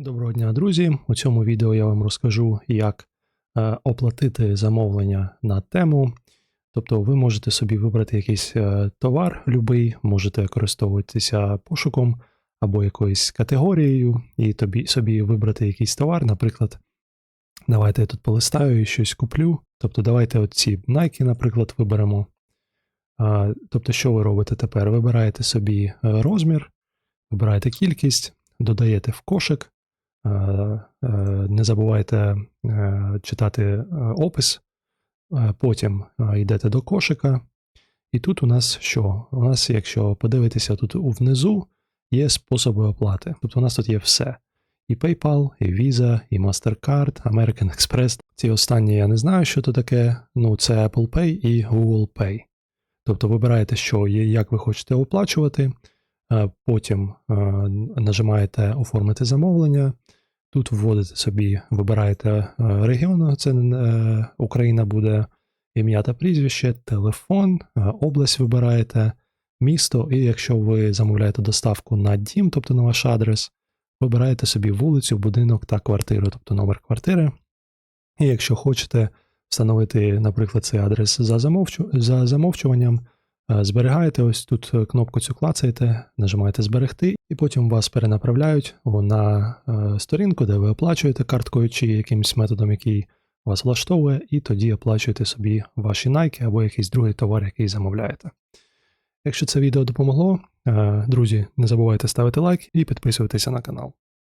Доброго дня, друзі! У цьому відео я вам розкажу, як е, оплатити замовлення на тему. Тобто ви можете собі вибрати якийсь е, товар, любий, можете користуватися пошуком або якоюсь категорією, і тобі собі вибрати якийсь товар. Наприклад, давайте я тут полистаю і щось куплю. Тобто, давайте оці Nike, наприклад, виберемо. Тобто, що ви робите тепер? Вибираєте собі е, розмір, вибираєте кількість, додаєте в кошик. Е, е, Не забувайте е, читати опис, потім йдете до кошика. І тут у нас що? У нас, якщо подивитися тут внизу, є способи оплати. Тобто у нас тут є все. І PayPal, і Visa, і MasterCard, American Express. Ці останні я не знаю, що це таке. Ну, це Apple Pay і Google Pay. Тобто вибираєте, що є, як ви хочете оплачувати. Потім нажимаєте оформити замовлення. Тут вводите собі, вибираєте е, регіон, це е, Україна буде ім'я та прізвище, телефон, е, область вибираєте, місто, і якщо ви замовляєте доставку на дім, тобто на ваш адрес, вибираєте собі вулицю, будинок та квартиру, тобто номер квартири. І якщо хочете встановити, наприклад, цей адрес за, замовчу, за замовчуванням, зберігаєте ось тут е, кнопку цю клацаєте, нажимаєте зберегти, і потім вас перенаправляють на е, сторінку, де ви оплачуєте карткою чи якимось методом, який вас влаштовує, і тоді оплачуєте собі ваші Nike або якийсь другий товар, який замовляєте. Якщо це відео допомогло, е, друзі, не забувайте ставити лайк і підписуватися на канал.